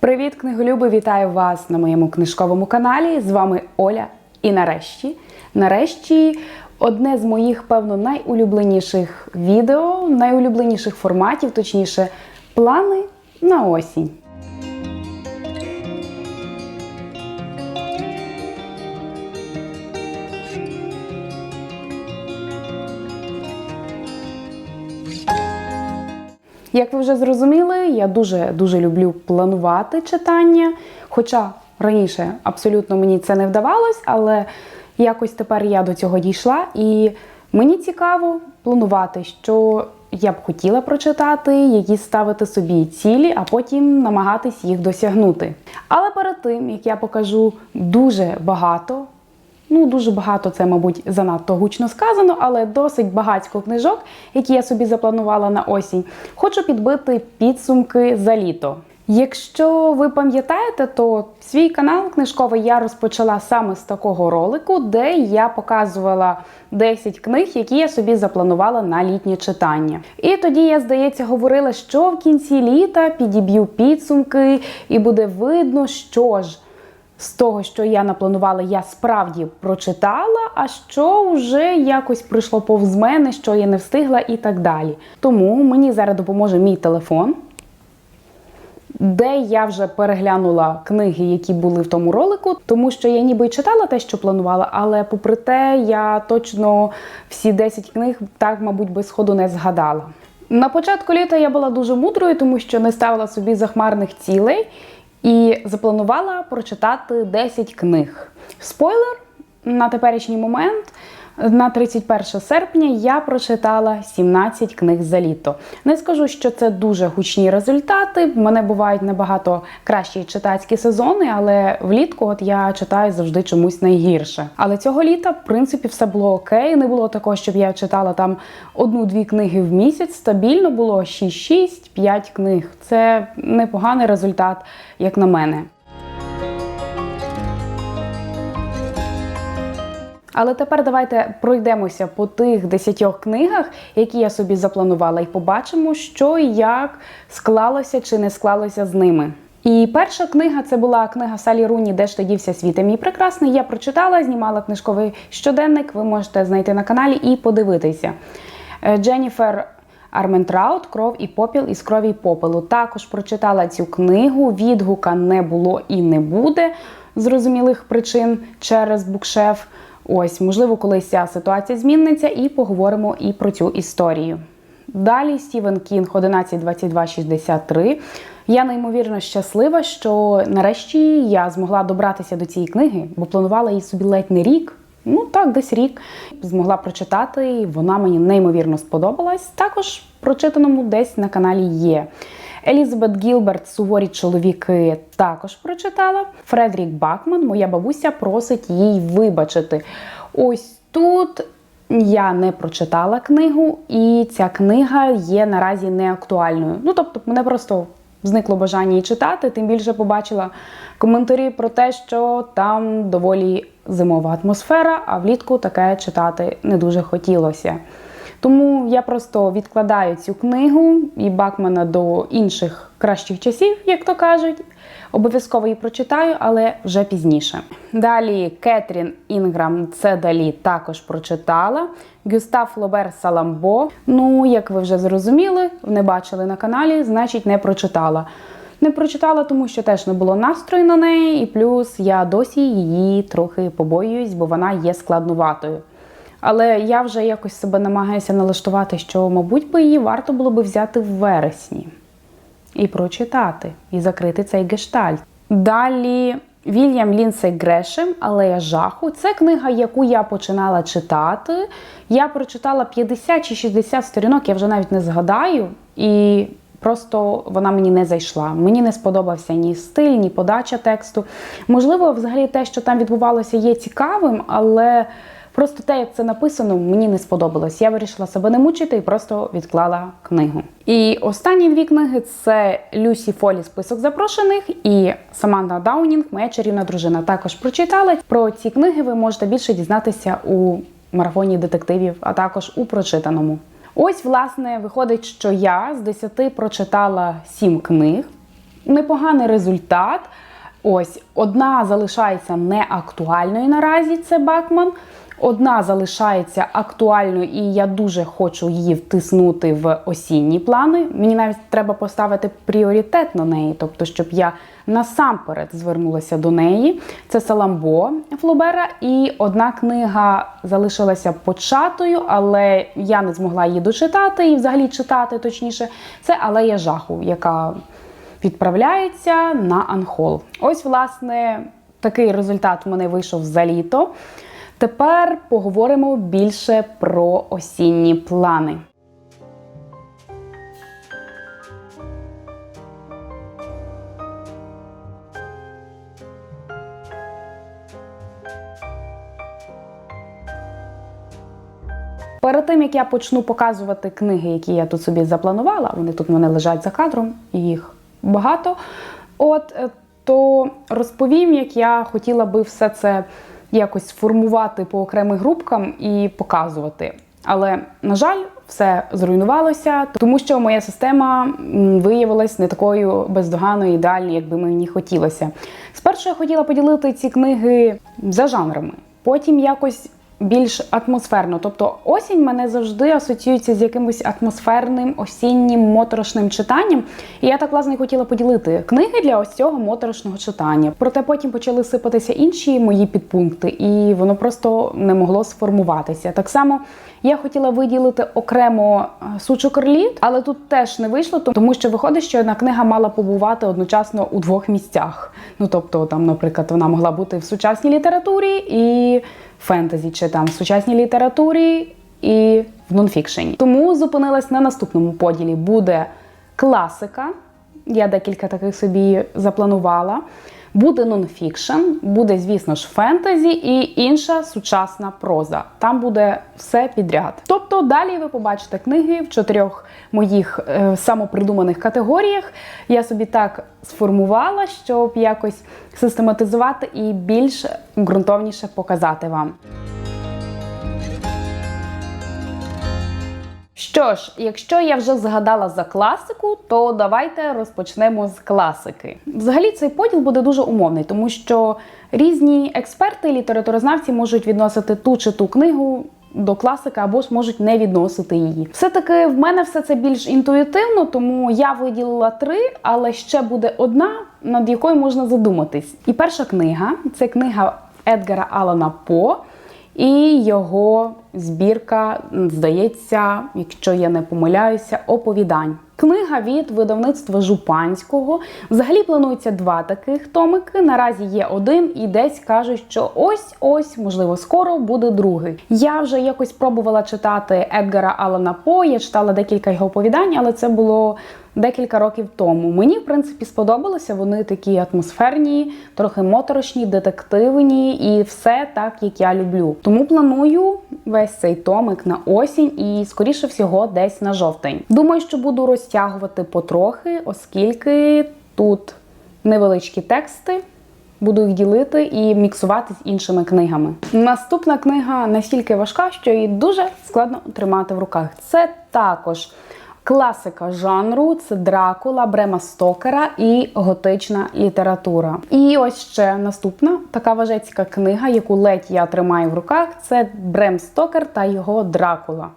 Привіт, книголюби! Вітаю вас на моєму книжковому каналі. З вами Оля. І нарешті, нарешті, одне з моїх, певно, найулюбленіших відео, найулюбленіших форматів, точніше, плани на осінь. Як ви вже зрозуміли, я дуже дуже люблю планувати читання. Хоча раніше абсолютно мені це не вдавалось, але якось тепер я до цього дійшла, і мені цікаво планувати, що я б хотіла прочитати, які ставити собі цілі, а потім намагатись їх досягнути. Але перед тим як я покажу дуже багато Ну, дуже багато це, мабуть, занадто гучно сказано, але досить багатько книжок, які я собі запланувала на осінь. Хочу підбити підсумки за літо. Якщо ви пам'ятаєте, то свій канал книжковий я розпочала саме з такого ролику, де я показувала 10 книг, які я собі запланувала на літнє читання. І тоді я, здається, говорила, що в кінці літа підіб'ю підсумки, і буде видно, що ж з того, що я напланувала, я справді прочитала, а що вже якось прийшло повз мене, що я не встигла і так далі. Тому мені зараз допоможе мій телефон, де я вже переглянула книги, які були в тому ролику, тому що я ніби читала те, що планувала, але попри те, я точно всі 10 книг так, мабуть, без ходу не згадала. На початку літа я була дуже мудрою, тому що не ставила собі захмарних цілей. І запланувала прочитати 10 книг. Спойлер на теперішній момент. На 31 серпня я прочитала 17 книг за літо. Не скажу, що це дуже гучні результати. В мене бувають набагато кращі читацькі сезони, але влітку от я читаю завжди чомусь найгірше. Але цього літа, в принципі, все було окей. Не було такого, щоб я читала там одну-дві книги в місяць. Стабільно було 6-6-5 книг. Це непоганий результат, як на мене. Але тепер давайте пройдемося по тих десятьох книгах, які я собі запланувала, і побачимо, що і як склалося чи не склалося з ними. І перша книга це була книга Салі Руні, де ж дівся світи мій прекрасний. Я прочитала, знімала книжковий щоденник. Ви можете знайти на каналі і подивитися. Е, Дженніфер Арментраут Кров і попіл із крові і попелу. Також прочитала цю книгу. Відгука не було і не буде зрозумілих причин через букшеф. Ось, можливо, колись ця ситуація зміниться, і поговоримо і про цю історію. Далі Стівен Кінг 11.22.63. Я неймовірно щаслива, що нарешті я змогла добратися до цієї книги, бо планувала її собі ледь не рік. Ну так, десь рік змогла прочитати, вона мені неймовірно сподобалась. Також прочитаному десь на каналі є. Елізабет Гілберт Суворі чоловіки також прочитала. Фредрік Бакман, моя бабуся, просить їй вибачити. Ось тут я не прочитала книгу, і ця книга є наразі не актуальною. Ну, тобто, мене просто зникло бажання її читати, тим більше побачила коментарі про те, що там доволі зимова атмосфера, а влітку таке читати не дуже хотілося. Тому я просто відкладаю цю книгу і Бакмана до інших кращих часів, як то кажуть. Обов'язково її прочитаю, але вже пізніше. Далі Кетрін Інграм це далі також прочитала. Гюстав Лобер Саламбо. Ну, як ви вже зрозуміли, не бачили на каналі, значить не прочитала. Не прочитала, тому що теж не було настрою на неї, і плюс я досі її трохи побоююсь, бо вона є складнуватою. Але я вже якось себе намагаюся налаштувати, що, мабуть, би її варто було би взяти в вересні і прочитати, і закрити цей гештальт. Далі Вільям Лінсей Грешем Алея жаху. Це книга, яку я починала читати. Я прочитала 50 чи 60 сторінок, я вже навіть не згадаю. І Просто вона мені не зайшла. Мені не сподобався ні стиль, ні подача тексту. Можливо, взагалі те, що там відбувалося, є цікавим, але Просто те, як це написано, мені не сподобалось. Я вирішила себе не мучити і просто відклала книгу. І останні дві книги це Люсі Фолі Список запрошених і Саманта Даунінг, моя чарівна дружина. Також прочитала. Про ці книги ви можете більше дізнатися у марафоні детективів, а також у прочитаному. Ось, власне, виходить, що я з 10 прочитала 7 книг. непоганий результат. Ось одна залишається неактуальною наразі. Це Бакман. Одна залишається актуальною, і я дуже хочу її втиснути в осінні плани. Мені навіть треба поставити пріоритет на неї, тобто, щоб я насамперед звернулася до неї. Це Саламбо Флобера. І одна книга залишилася початою, але я не змогла її дочитати і взагалі читати точніше. Це Алея жаху, яка відправляється на анхол. Ось, власне, такий результат в мене вийшов за літо. Тепер поговоримо більше про осінні плани. Перед тим як я почну показувати книги, які я тут собі запланувала, вони тут в мене лежать за кадром, їх багато. От е, то розповім, як я хотіла би все це якось формувати по окремим групкам і показувати. Але, на жаль, все зруйнувалося, тому що моя система виявилась не такою бездоганною ідеальною, як би мені хотілося. Спершу я хотіла поділити ці книги за жанрами, потім якось більш атмосферно. Тобто осінь мене завжди асоціюється з якимось атмосферним, осіннім, моторошним читанням. І я так власне хотіла поділити книги для ось цього моторошного читання. Проте потім почали сипатися інші мої підпункти, і воно просто не могло сформуватися. Так само я хотіла виділити окремо е, сучу карліт, але тут теж не вийшло, тому що виходить, що одна книга мала побувати одночасно у двох місцях. Ну тобто, там, наприклад, вона могла бути в сучасній літературі і фентезі, чи там в сучасній літературі і в нонфікшені. Тому зупинилась на наступному поділі. Буде класика. Я декілька таких собі запланувала. Буде нонфікшн, буде, звісно ж, фентезі і інша сучасна проза. Там буде все підряд. Тобто далі ви побачите книги в чотирьох моїх е, самопридуманих категоріях. Я собі так сформувала, щоб якось систематизувати і більш ґрунтовніше показати вам. Що ж, якщо я вже згадала за класику, то давайте розпочнемо з класики. Взагалі цей поділ буде дуже умовний, тому що різні експерти літературознавці можуть відносити ту чи ту книгу до класика або ж можуть не відносити її. Все-таки в мене все це більш інтуїтивно, тому я виділила три, але ще буде одна, над якою можна задуматись. І перша книга це книга Едгара Алана По. І його збірка, здається, якщо я не помиляюся, оповідань. Книга від видавництва Жупанського. Взагалі планується два таких томики. Наразі є один, і десь кажуть, що ось-ось, можливо, скоро буде другий. Я вже якось пробувала читати Едгара Алана По. Я читала декілька його оповідань, але це було декілька років тому. Мені, в принципі, сподобалося. Вони такі атмосферні, трохи моторошні, детективні і все так, як я люблю. Тому планую весь цей томик на осінь і, скоріше всього, десь на жовтень. Думаю, що буду розтягувати потрохи, оскільки тут невеличкі тексти. Буду їх ділити і міксувати з іншими книгами. Наступна книга настільки важка, що її дуже складно тримати в руках. Це також класика жанру: це Дракула, Брема Стокера і готична література. І ось ще наступна така важецька книга, яку ледь я тримаю в руках. Це Брем Стокер та його Дракула.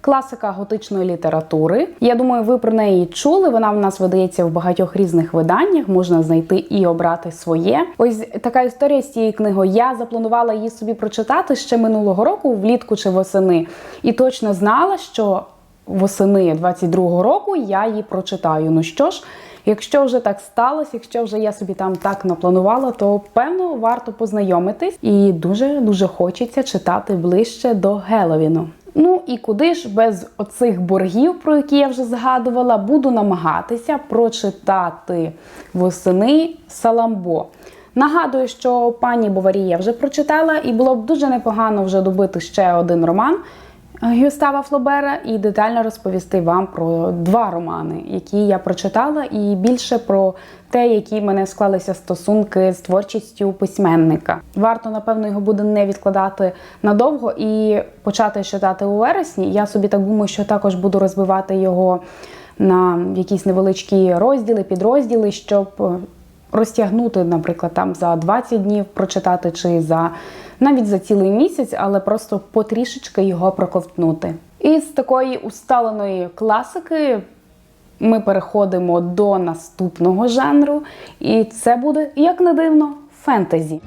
Класика готичної літератури. Я думаю, ви про неї чули. Вона в нас видається в багатьох різних виданнях. Можна знайти і обрати своє. Ось така історія з цією книгою. Я запланувала її собі прочитати ще минулого року, влітку чи восени, і точно знала, що восени 22-го року я її прочитаю. Ну що ж. Якщо вже так сталося, якщо вже я собі там так напланувала, то певно варто познайомитись і дуже дуже хочеться читати ближче до Геловіну. Ну і куди ж без оцих боргів, про які я вже згадувала, буду намагатися прочитати восени Саламбо. Нагадую, що пані Боварія вже прочитала, і було б дуже непогано вже добити ще один роман. Гюстава Флобера і детально розповісти вам про два романи, які я прочитала, і більше про те, які в мене склалися стосунки з творчістю письменника. Варто, напевно, його буде не відкладати надовго і почати читати у вересні. Я собі так думаю, що також буду розбивати його на якісь невеличкі розділи, підрозділи, щоб е, розтягнути, наприклад, там за 20 днів прочитати, чи за навіть за цілий місяць, але просто потрішечки його проковтнути. І з такої усталеної класики ми переходимо до наступного жанру, і це буде, як не дивно, фентезі.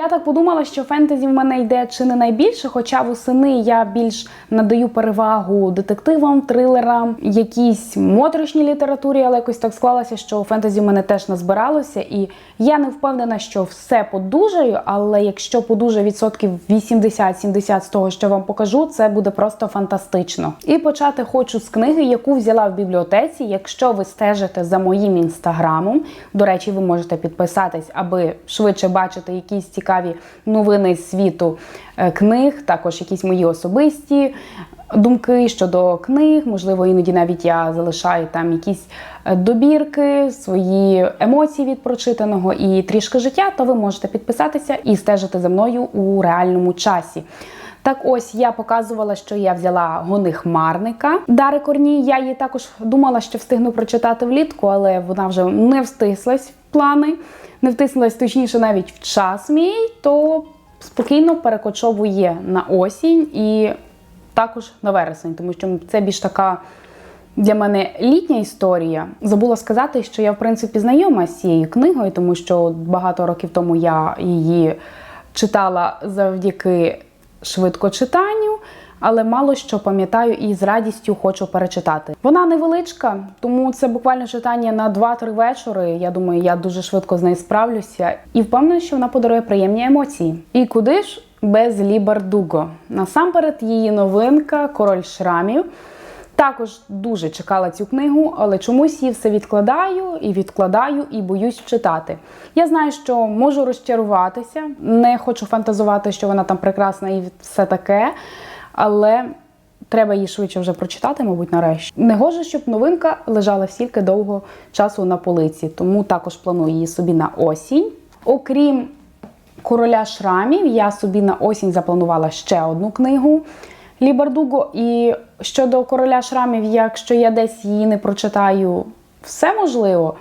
Я так подумала, що фентезі в мене йде чи не найбільше, хоча восени я більш надаю перевагу детективам, трилерам, якійсь моторошній літературі, але якось так склалося, що фентезі в мене теж назбиралося. І я не впевнена, що все подужаю, але якщо подужаю відсотків 80-70 з того, що вам покажу, це буде просто фантастично. І почати хочу з книги, яку взяла в бібліотеці. Якщо ви стежите за моїм інстаграмом, до речі, ви можете підписатись, аби швидше бачити якісь цікаві новини з світу е, книг, також якісь мої особисті думки щодо книг. Можливо, іноді навіть я залишаю там якісь е, добірки, свої емоції від прочитаного і трішки життя, то ви можете підписатися і стежити за мною у реальному часі. Так ось я показувала, що я взяла гони хмарника Дари Корній. Я її також думала, що встигну прочитати влітку, але вона вже не встислась плани, не втиснулась точніше навіть в час мій, то спокійно перекочовує на осінь і також на вересень, тому що це більш така. Для мене літня історія. Забула сказати, що я в принципі знайома з цією книгою, тому що багато років тому я її читала завдяки швидкочитанню, але мало що пам'ятаю і з радістю хочу перечитати. Вона невеличка, тому це буквально читання на 2-3 вечори. Я думаю, я дуже швидко з нею справлюся і впевнена, що вона подарує приємні емоції. І куди ж без Лі Бардуго? Насамперед, її новинка Король шрамів. Також дуже чекала цю книгу, але чомусь її все відкладаю і відкладаю, і боюсь читати. Я знаю, що можу розчаруватися, не хочу фантазувати, що вона там прекрасна і все таке, але треба її швидше вже прочитати, мабуть, нарешті. Не гоже, щоб новинка лежала стільки довго часу на полиці, тому також планую її собі на осінь. Окрім короля шрамів, я собі на осінь запланувала ще одну книгу. Лібардуго. І щодо короля шрамів, якщо я десь її не прочитаю, все можливо.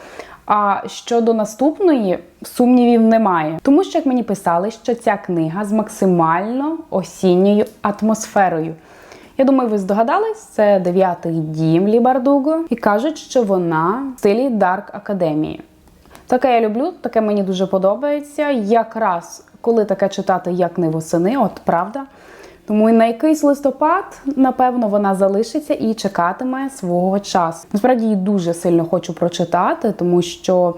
А щодо наступної, сумнівів немає. Тому що, як мені писали, що ця книга з максимально осінньою атмосферою. Я думаю, ви здогадались, це дев'ятий дім Лібардуго, і кажуть, що вона в стилі Дарк Академії. Таке я люблю, таке мені дуже подобається. Якраз коли таке читати, як не восени, от правда. Тому і на якийсь листопад, напевно, вона залишиться і чекатиме свого часу. Насправді її дуже сильно хочу прочитати, тому що.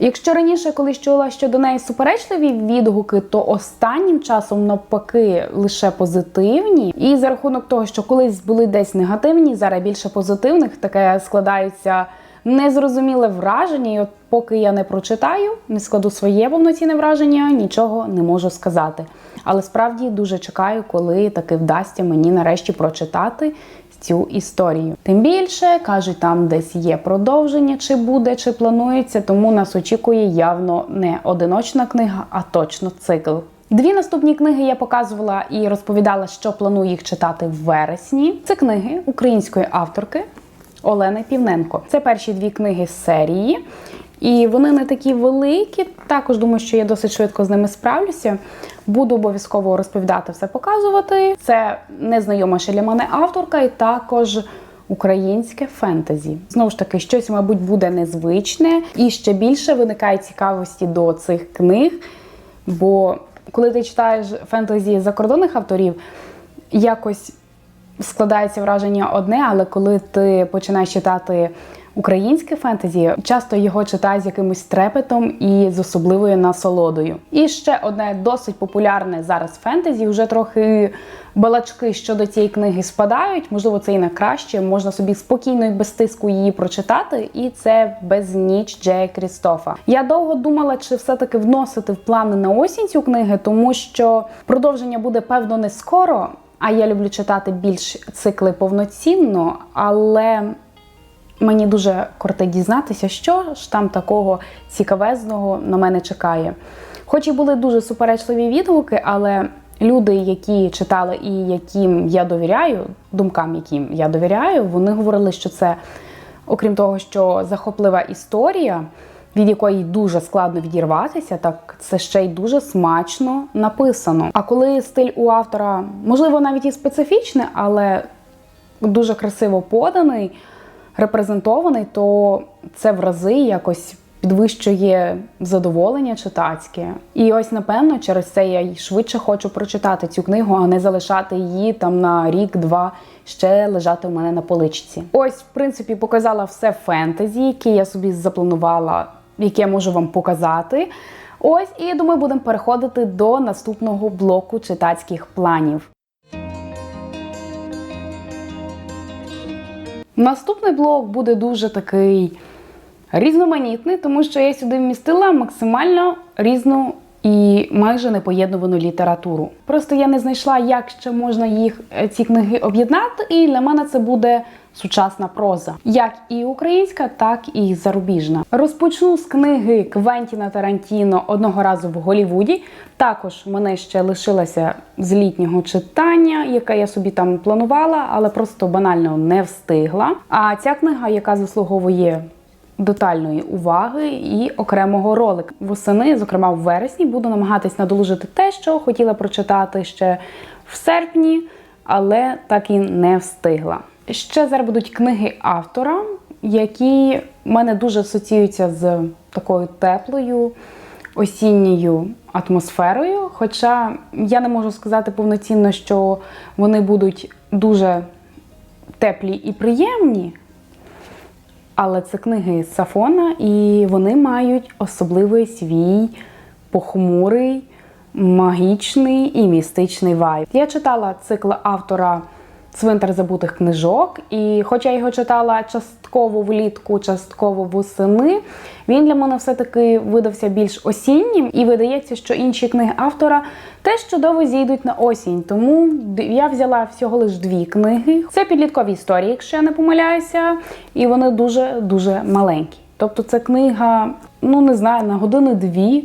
Якщо раніше колись чула щодо неї суперечливі відгуки, то останнім часом навпаки лише позитивні. І за рахунок того, що колись були десь негативні, зараз більше позитивних, таке складається незрозуміле враження. І от поки я не прочитаю, не складу своє повноцінне враження, нічого не можу сказати. Але справді дуже чекаю, коли таки вдасться мені нарешті прочитати цю історію. Тим більше кажуть, там десь є продовження, чи буде, чи планується, тому нас очікує явно не одиночна книга, а точно цикл. Дві наступні книги я показувала і розповідала, що планую їх читати в вересні. Це книги української авторки Олени Півненко. Це перші дві книги з серії. І вони не такі великі. Також думаю, що я досить швидко з ними справлюся. Буду обов'язково розповідати все, показувати. Це незнайома ще для мене авторка, і також українське фентезі. Знову ж таки, щось, мабуть, буде незвичне, і ще більше виникає цікавості до цих книг. Бо коли ти читаєш фентезі закордонних авторів, якось складається враження одне, але коли ти починаєш читати українське фентезі, часто його читають з якимось трепетом і з особливою насолодою. І ще одне досить популярне зараз фентезі, вже трохи балачки щодо цієї книги спадають. Можливо, це і на краще. Можна собі спокійно і без тиску її прочитати. І це безніч Джея Крістофа. Я довго думала, чи все-таки вносити в плани на осінь цю книгу, тому що продовження буде певно не скоро. А я люблю читати більш цикли повноцінно, але мені дуже кортить дізнатися, що ж там такого цікавезного на мене чекає. Хоч і були дуже суперечливі відгуки, але люди, які читали і яким я довіряю, думкам, яким я довіряю, вони говорили, що це, окрім того, що захоплива історія, від якої дуже складно відірватися, так це ще й дуже смачно написано. А коли стиль у автора, можливо, навіть і специфічний, але дуже красиво поданий, репрезентований, то це в рази якось підвищує задоволення читацьке. І ось, напевно, через це я й швидше хочу прочитати цю книгу, а не залишати її там на рік-два ще лежати в мене на поличці. Ось, в принципі, показала все фентезі, яке я собі запланувала, яке я можу вам показати. Ось, і думаю, будемо переходити до наступного блоку читацьких планів. Наступний блок буде дуже такий різноманітний, тому що я сюди вмістила максимально різну і майже непоєднувану літературу. Просто я не знайшла, як ще можна їх е, ці книги об'єднати, і для мене це буде сучасна проза, як і українська, так і зарубіжна. Розпочну з книги Квентіна Тарантіно одного разу в Голівуді. Також мене ще лишилася з літнього читання, яке я собі там планувала, але просто банально не встигла. А ця книга, яка заслуговує детальної уваги і окремого ролика. Восени, зокрема в вересні, буду намагатись надолужити те, що хотіла прочитати ще в серпні, але так і не встигла. Ще зараз будуть книги автора, які в мене дуже асоціюються з такою теплою осінньою атмосферою. Хоча я не можу сказати повноцінно, що вони будуть дуже теплі і приємні. Але це книги Сафона, і вони мають особливий свій похмурий, магічний і містичний вайб. Я читала цикл автора Цвинтар забутих книжок, і хоча я його читала частково влітку, частково восени, він для мене все-таки видався більш осіннім, і видається, що інші книги автора теж чудово зійдуть на осінь. Тому я взяла всього лиш дві книги. Це підліткові історії, якщо я не помиляюся, і вони дуже дуже маленькі. Тобто, це книга, ну не знаю, на години дві.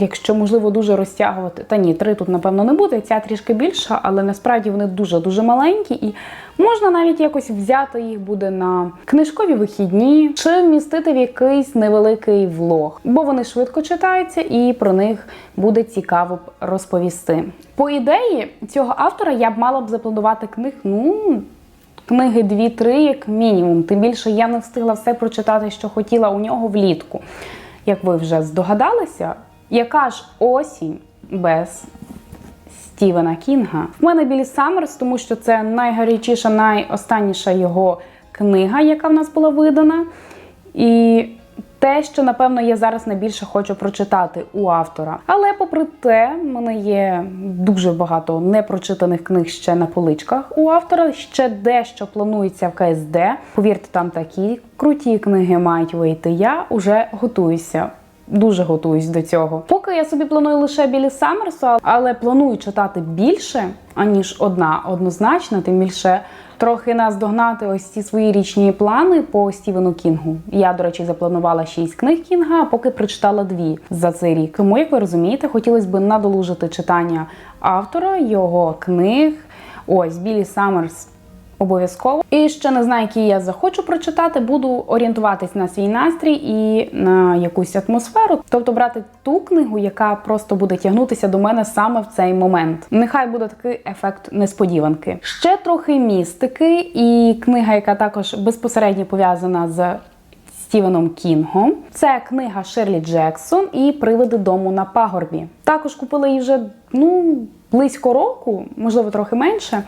Якщо можливо дуже розтягувати, та ні, три тут напевно не буде. Ця трішки більша, але насправді вони дуже дуже маленькі, і можна навіть якось взяти їх буде на книжкові вихідні чи вмістити в якийсь невеликий влог, бо вони швидко читаються і про них буде цікаво б розповісти. По ідеї цього автора я б мала б запланувати книг, ну. Книги 2-3 як мінімум. Тим більше я не встигла все прочитати, що хотіла у нього влітку. Як ви вже здогадалися, яка ж осінь без Стівена Кінга? В мене Білі Саммерс, тому що це найгарячіша, найостанніша його книга, яка в нас була видана. І те, що, напевно, я зараз найбільше хочу прочитати у автора. Але, попри те, в мене є дуже багато непрочитаних книг ще на поличках у автора. Ще дещо планується в КСД. Повірте, там такі круті книги мають вийти. Я вже готуюся. Дуже готуюсь до цього. Поки я собі планую лише білі Саммерсу, але планую читати більше, аніж одна однозначно, тим більше трохи наздогнати ось ці свої річні плани по Стівену Кінгу. Я, до речі, запланувала шість книг Кінга, а поки прочитала дві за цей рік. Тому, як ви розумієте, хотілося б надолужити читання автора, його книг. Ось Білі Саммерс Обов'язково. І ще не знаю, які я захочу прочитати, буду орієнтуватись на свій настрій і на якусь атмосферу. Тобто брати ту книгу, яка просто буде тягнутися до мене саме в цей момент. Нехай буде такий ефект несподіванки. Ще трохи містики, і книга, яка також безпосередньо пов'язана з. Стівеном Кінгом. Це книга Шерлі Джексон і Привиди дому на пагорбі. Також купила її вже ну, близько року, можливо, трохи менше.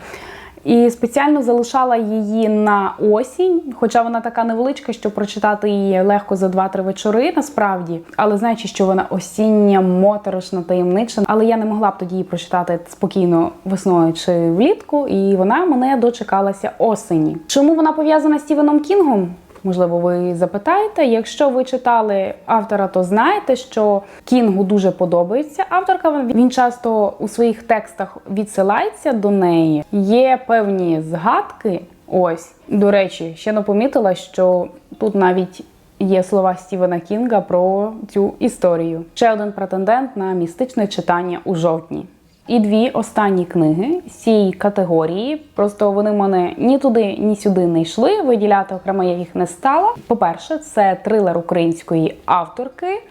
І спеціально залишала її на осінь, хоча вона така невеличка, що прочитати її легко за 2-3 вечори, насправді. Але знаючи, що вона осіння, моторошна, таємнича, але я не могла б тоді її прочитати спокійно весною чи влітку, і вона мене дочекалася осені. Чому вона пов'язана з Стівеном Кінгом? Можливо, ви запитаєте. Якщо ви читали автора, то знаєте, що Кінгу дуже подобається авторка. Він часто у своїх текстах відсилається до неї. Є певні згадки. Ось, до речі, ще не помітила, що тут навіть є слова Стівена Кінга про цю історію. Ще один претендент на містичне читання у жовтні. І дві останні книги з цієї категорії. Просто вони в мене ні туди, ні сюди не йшли. Виділяти окремо я їх не стала. По-перше, це трилер української авторки.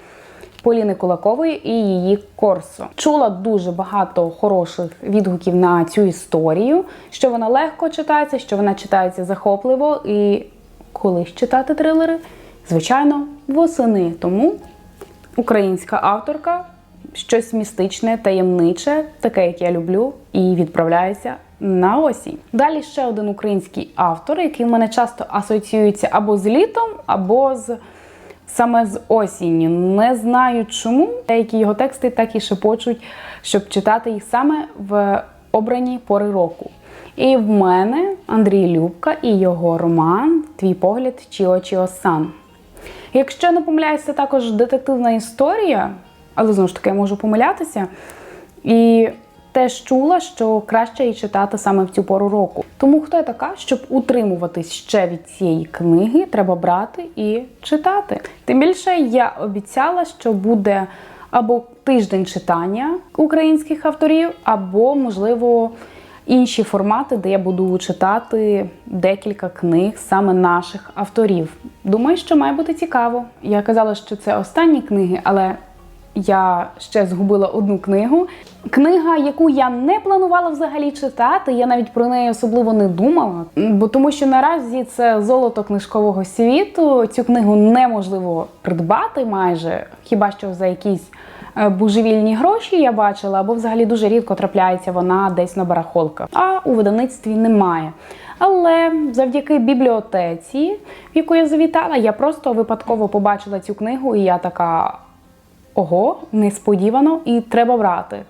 Поліни Кулакової і її Корсо. Чула дуже багато хороших відгуків на цю історію, що вона легко читається, що вона читається захопливо. І коли читати трилери? Звичайно, восени. Тому українська авторка щось містичне, таємниче, таке, як я люблю, і відправляється на осінь. Далі ще один український автор, який в мене часто асоціюється або з літом, або з саме з осінню. Не знаю чому. Деякі його тексти так і шепочуть, щоб читати їх саме в обраній пори року. І в мене Андрій Любка і його роман Твій погляд Чіо Чіо Сан. Якщо не помиляюся, також детективна історія, але знову ж таки я можу помилятися. І теж чула, що краще її читати саме в цю пору року. Тому хто я така, щоб утримуватись ще від цієї книги, треба брати і читати. Тим більше я обіцяла, що буде або тиждень читання українських авторів, або, можливо, інші формати, де я буду читати декілька книг саме наших авторів. Думаю, що має бути цікаво. Я казала, що це останні книги, але я ще згубила одну книгу. Книга, яку я не планувала взагалі читати, я навіть про неї особливо не думала. Бо тому що наразі це золото книжкового світу. Цю книгу неможливо придбати майже, хіба що за якісь е, божевільні гроші я бачила, або взагалі дуже рідко трапляється вона десь на барахолках. А у видавництві немає. Але завдяки бібліотеці, в яку я завітала, я просто випадково побачила цю книгу, і я така. Ого, несподівано і треба брати.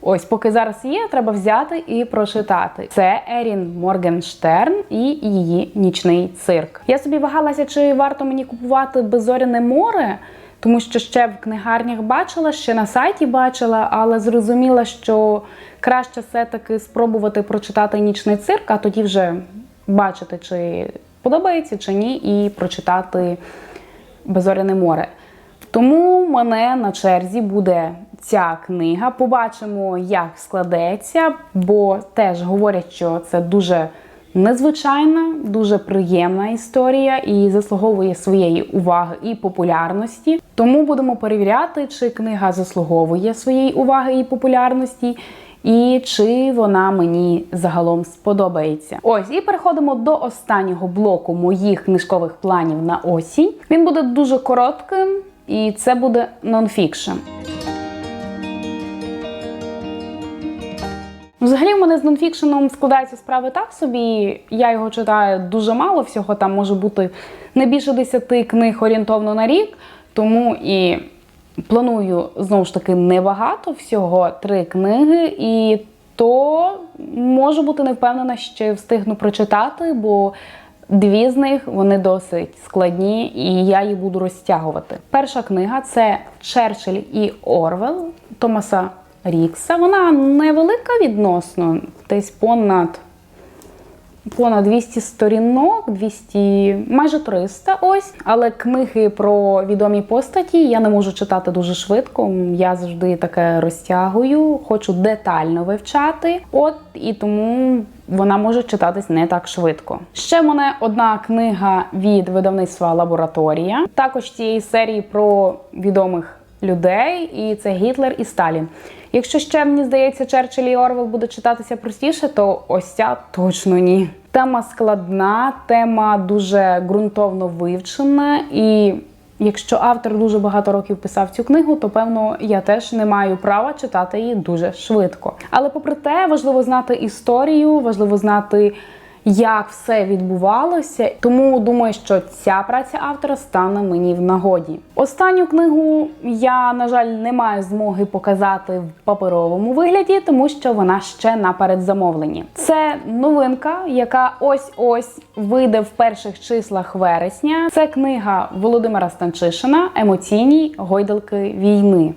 Ось, поки зараз є, треба взяти і прочитати. Це Ерін Моргенштерн і її нічний цирк. Я собі вагалася, чи варто мені купувати беззоряне море, тому що ще в книгарнях бачила, ще на сайті бачила, але зрозуміла, що краще все-таки спробувати прочитати нічний цирк, а тоді вже бачити, чи подобається, чи ні, і прочитати Безоряне море. Тому в мене на черзі буде ця книга. Побачимо, як складеться, бо теж говорять, що це дуже незвичайна, дуже приємна історія і заслуговує своєї уваги і популярності. Тому будемо перевіряти, чи книга заслуговує своєї уваги і популярності. І чи вона мені загалом сподобається. Ось і переходимо до останнього блоку моїх книжкових планів на осінь. Він буде дуже коротким, і це буде нонфікшн. Взагалі, в мене з нонфікшеном складаються справи так собі. Я його читаю дуже мало, всього там може бути не більше 10 книг орієнтовно на рік, тому і планую знову ж таки небагато, всього три книги, і то можу бути не впевнена, що встигну прочитати, бо дві з них вони досить складні, і я їх буду розтягувати. Перша книга це Черчилль і Орвел Томаса Рікса. Вона невелика відносно, десь понад понад 200 сторінок, 200, майже 300 ось. Але книги про відомі постаті я не можу читати дуже швидко. Я завжди таке розтягую, хочу детально вивчати. От і тому вона може читатись не так швидко. Ще мене одна книга від видавництва Лабораторія, також цієї серії про відомих людей, і це Гітлер і Сталін. Якщо ще мені здається, Черчилль і Орвел буде читатися простіше, то ось ця точно ні. Тема складна, тема дуже ґрунтовно вивчена, і якщо автор дуже багато років писав цю книгу, то певно я теж не маю права читати її дуже швидко. Але попри те, важливо знати історію, важливо знати як все відбувалося. Тому думаю, що ця праця автора стане мені в нагоді. Останню книгу я, на жаль, не маю змоги показати в паперовому вигляді, тому що вона ще на передзамовленні. Це новинка, яка ось-ось вийде в перших числах вересня. Це книга Володимира Станчишина Емоційні гойдалки війни.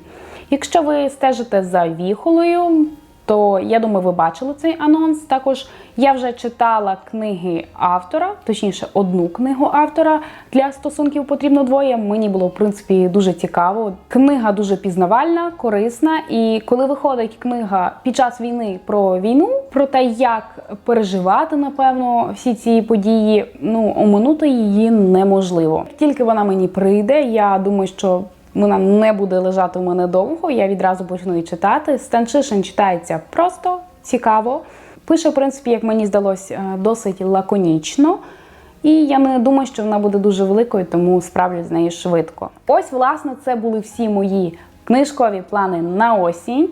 Якщо ви стежите за віхолою, то я думаю, ви бачили цей анонс. Також я вже читала книги автора, точніше, одну книгу автора для стосунків потрібно двоє. Мені було в принципі дуже цікаво. Книга дуже пізнавальна, корисна. І коли виходить книга під час війни про війну, про те, як переживати, напевно, всі ці події, ну оминути її неможливо. Тільки вона мені прийде, я думаю, що. Вона не буде лежати у мене довго, я відразу почну її читати. Станчишин читається просто цікаво. Пише, в принципі, як мені здалось, е, досить лаконічно. І я не думаю, що вона буде дуже великою, тому справлюсь з нею швидко. Ось, власне, це були всі мої книжкові плани на осінь.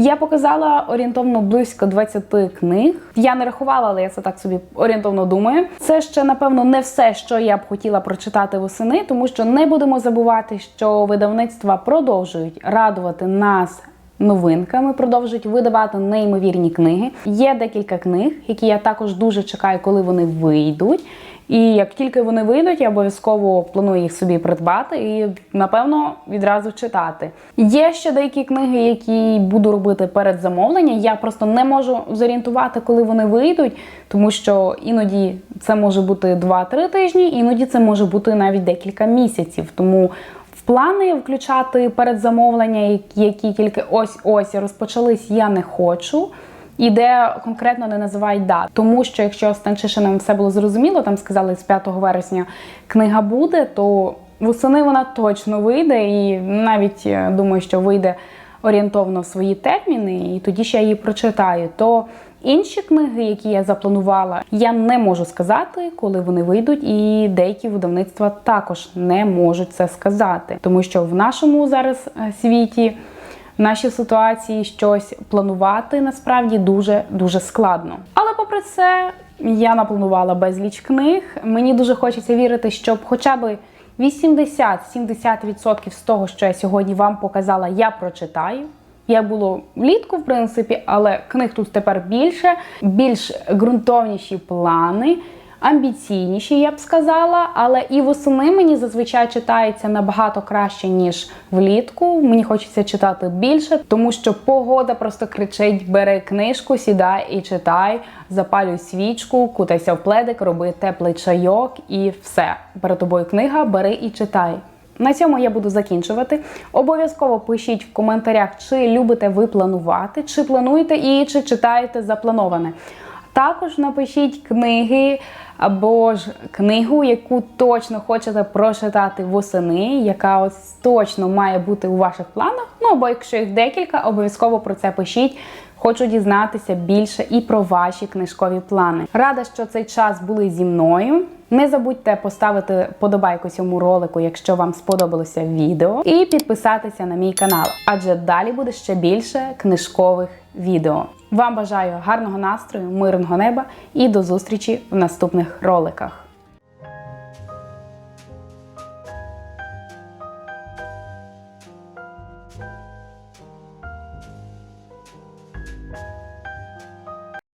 Я показала орієнтовно близько 20 книг. Я не рахувала, але я це так собі орієнтовно думаю. Це ще напевно не все, що я б хотіла прочитати восени, тому що не будемо забувати, що видавництва продовжують радувати нас. Новинками продовжують видавати неймовірні книги. Є декілька книг, які я також дуже чекаю, коли вони вийдуть. І як тільки вони вийдуть, я обов'язково планую їх собі придбати і, напевно, відразу читати. Є ще деякі книги, які буду робити перед замовленням. Я просто не можу зорієнтувати, коли вони вийдуть, тому що іноді це може бути 2-3 тижні, іноді це може бути навіть декілька місяців. Тому в плани включати перед замовлення, які тільки ось-ось розпочались, я не хочу. І де конкретно не називають дат. Тому що якщо з Танчишином все було зрозуміло, там сказали з 5 вересня книга буде, то восени вона точно вийде, і навіть е, думаю, що вийде орієнтовно в свої терміни, і тоді ще я її прочитаю. То інші книги, які я запланувала, я не можу сказати, коли вони вийдуть, і деякі видавництва також не можуть це сказати, тому що в нашому зараз е, світі в нашій ситуації щось планувати насправді дуже дуже складно. Але попри це, я напланувала безліч книг. Мені дуже хочеться вірити, щоб хоча б 80-70% з того, що я сьогодні вам показала, я прочитаю. Як було влітку, в принципі, але книг тут тепер більше, більш ґрунтовніші плани амбіційніші, я б сказала, але і восени мені зазвичай читається набагато краще, ніж влітку. Мені хочеться читати більше, тому що погода просто кричить: бери книжку, сідай і читай, запалюй свічку, кутайся в пледик, роби теплий чайок і все. Перед тобою книга, бери і читай. На цьому я буду закінчувати. Обов'язково пишіть в коментарях, чи любите ви планувати, чи плануєте і чи читаєте заплановане. Також напишіть книги або ж книгу, яку точно хочете прочитати восени, яка ось точно має бути у ваших планах. Ну або якщо їх декілька, обов'язково про це пишіть. Хочу дізнатися більше і про ваші книжкові плани. Рада, що цей час були зі мною. Не забудьте поставити подобайку цьому ролику, якщо вам сподобалося відео, і підписатися на мій канал, адже далі буде ще більше книжкових відео. Вам бажаю гарного настрою, мирного неба і до зустрічі в наступних роликах.